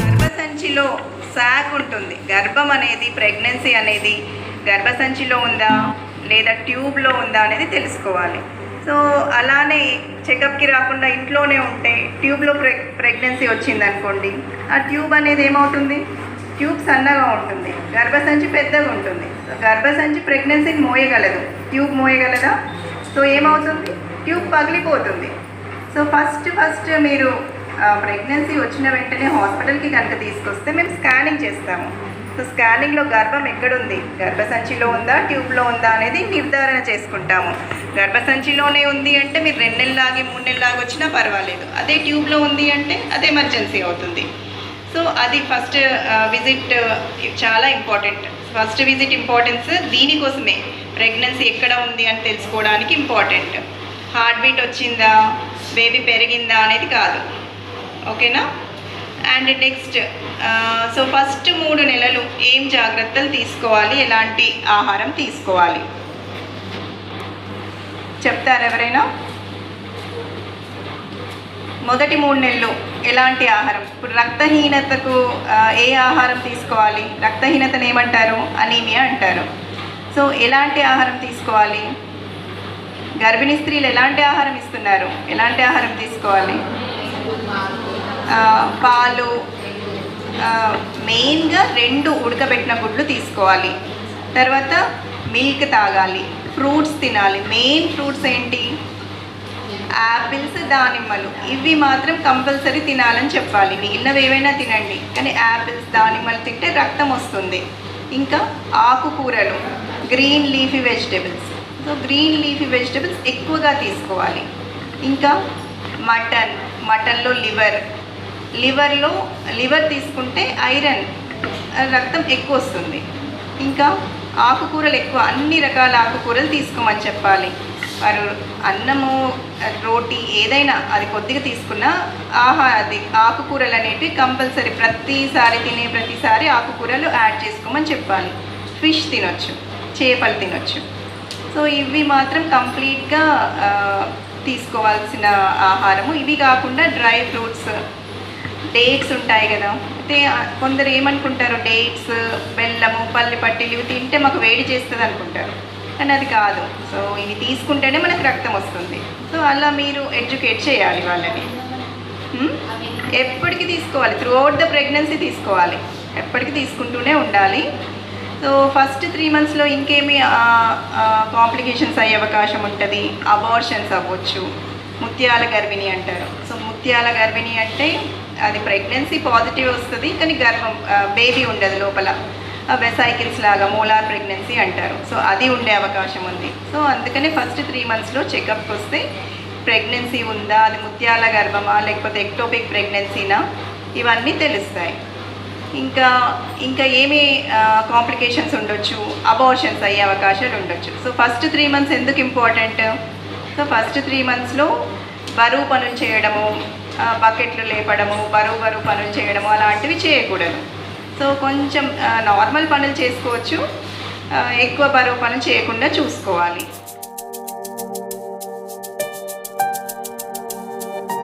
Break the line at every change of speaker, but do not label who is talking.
గర్భసంచిలో sack ఉంటుంది. గర్భం అనేది ప్రెగ్నెన్సీ అనేది గర్భసంచిలో ఉందా లేదా ట్యూబ్లో ఉందా అనేది తెలుసుకోవాలి. సో అలానే చెకప్కి రాకుండా ఇంట్లోనే ఉంటే ట్యూబ్లో ప్రె ప్రెగ్నెన్సీ వచ్చింది అనుకోండి ఆ ట్యూబ్ అనేది ఏమవుతుంది? ట్యూబ్ సన్నగా ఉంటుంది. గర్భసంచి పెద్దగా ఉంటుంది. సో గర్భసంచి ప్రెగ్నెన్సీని మోయగలదు. ట్యూబ్ మోయగలదా? సో ఏమవుతుంది? ట్యూబ్ పగిలిపోతుంది. సో ఫస్ట్ ఫస్ట్ మీరు ప్రెగ్నెన్సీ వచ్చిన వెంటనే హాస్పిటల్కి కనుక తీసుకొస్తే మేము స్కానింగ్ చేస్తాము. సో స్కానింగ్లో గర్భం ఎక్కడుంది? గర్భసంచిలో ఉందా? ట్యూబ్లో ఉందా? అనేది నిర్ధారణ చేసుకుంటాము. గర్భసంచిలోనే ఉంది అంటే మీరు రెండు నెలలాగి మూడు నెలలాగి వచ్చినా పర్వాలేదు. అదే ట్యూబ్లో ఉంది అంటే అది ఎమర్జెన్సీ అవుతుంది. సో అది ఫస్ట్ విజిట్ చాలా ఇంపార్టెంట్ ఫస్ట్ విజిట్ ఇంపార్టెన్స్ దీనికోసమే. ప్రెగ్నెన్సీ ఎక్కడ ఉంది అని తెలుసుకోవడానికి ఇంపార్టెంట్ హార్ట్ బీట్ వచ్చిందా? బేబీ పెరిగిందా అనేది కాదు. ఓకేనా? అండ్ నెక్స్ట్ సో ఫస్ట్ మూడు నెలలు ఏం జాగ్రత్తలు తీసుకోవాలి? ఎలాంటి ఆహారం తీసుకోవాలి? చెప్తారు ఎవరైనా? మొదటి మూడు నెలలు ఎలాంటి ఆహారం? ఇప్పుడు రక్తహీనతకు ఏ ఆహారం తీసుకోవాలి? రక్తహీనతను ఏమంటారు? అనీమియా అంటారు. సో ఎలాంటి ఆహారం తీసుకోవాలి? గర్భిణీ స్త్రీలు ఎలాంటి ఆహారం ఇస్తున్నారు? ఎలాంటి ఆహారం తీసుకోవాలి? పాలు మెయిన్గా రెండు ఉడకబెట్టిన గుడ్లు తీసుకోవాలి. తర్వాత మిల్క్ తాగాలి ఫ్రూట్స్ తినాలి. మెయిన్ ఫ్రూట్స్ ఏంటి? యాపిల్స్ దానిమ్మలు. ఇవి మాత్రం కంపల్సరీ తినాలని చెప్పాలి. మిగిలినవి ఏవైనా తినండి. కానీ యాపిల్స్ దానిమ్మలు తింటే రక్తం వస్తుంది. ఇంకా ఆకుకూరలు green leafy vegetables. So green leafy vegetables ఎక్కువగా తీసుకోవాలి. ఇంకా మటన్ మటన్లో లివర్. లివర్లో లివర్ తీసుకుంటే ఐరన్ రక్తం ఎక్కువ వస్తుంది. ఇంకా ఆకుకూరలు ఎక్కువ అన్ని రకాల ఆకుకూరలు తీసుకోమని చెప్పాలి. వారు అన్నము రోటీ ఏదైనా అది కొద్దిగా తీసుకున్నా ఆహా అది ఆకుకూరలు అనేటివి కంపల్సరీ ప్రతిసారి తినే ప్రతిసారి ఆకుకూరలు యాడ్ చేసుకోమని చెప్పాలి. ఫిష్ తినొచ్చు చేపలు తినొచ్చు. సో ఇవి మాత్రం కంప్లీట్గా తీసుకోవాల్సిన ఆహారము. ఇవి కాకుండా డ్రై ఫ్రూట్స్ డేట్స్ ఉంటాయి కదా. అయితే కొందరు ఏమనుకుంటారు డేట్స్ బెల్లము పల్లి పట్టీలు ఇవి తింటే మాకు వేడి చేస్తుంది అనుకుంటారు. కానీ అది కాదు. సో ఇవి తీసుకుంటేనే మనకు రక్తం వస్తుంది. సో అలా మీరు ఎడ్యుకేట్ చేయాలి వాళ్ళని. ఎప్పటికీ తీసుకోవాలి. త్రూ అవుట్ ద ప్రెగ్నెన్సీ తీసుకోవాలి. ఎప్పటికీ తీసుకుంటూనే ఉండాలి. సో ఫస్ట్ త్రీ మంత్స్లో ఇంకేమి కాంప్లికేషన్స్ అయ్యే అవకాశం ఉంటుంది? అబార్షన్స్ అవ్వచ్చు. ముత్యాల గర్భిణి అంటారు. సో ముత్యాల గర్భిణి అంటే అది ప్రెగ్నెన్సీ పాజిటివ్ వస్తుంది కానీ గర్భం బేబీ ఉండదు లోపల. వెసైకిల్స్ లాగా మోలార్ ప్రెగ్నెన్సీ అంటారు. సో అది ఉండే అవకాశం ఉంది. సో అందుకని ఫస్ట్ త్రీ మంత్స్లో చెకప్కి వస్తే ప్రెగ్నెన్సీ ఉందా అది ముత్యాల గర్భమా లేకపోతే ఎక్టోపిక్ ప్రెగ్నెన్సీనా ఇవన్నీ తెలుస్తాయి. ఇంకా ఇంకా ఏమి కాంప్లికేషన్స్ ఉండొచ్చు అబార్షన్స్ అయ్యే అవకాశాలు ఉండొచ్చు. సో ఫస్ట్ త్రీ మంత్స్ ఎందుకు ఇంపార్టెంట్ సో ఫస్ట్ త్రీ మంత్స్లో బరువు పనులు చేయడము బకెట్లు లేపడము బరువు బరువు పనులు చేయడము అలాంటివి చేయకూడదు. సో కొంచెం నార్మల్ పనులు చేసుకోవచ్చు. ఎక్కువ బరువు పనులు చేయకుండా చూసుకోవాలి.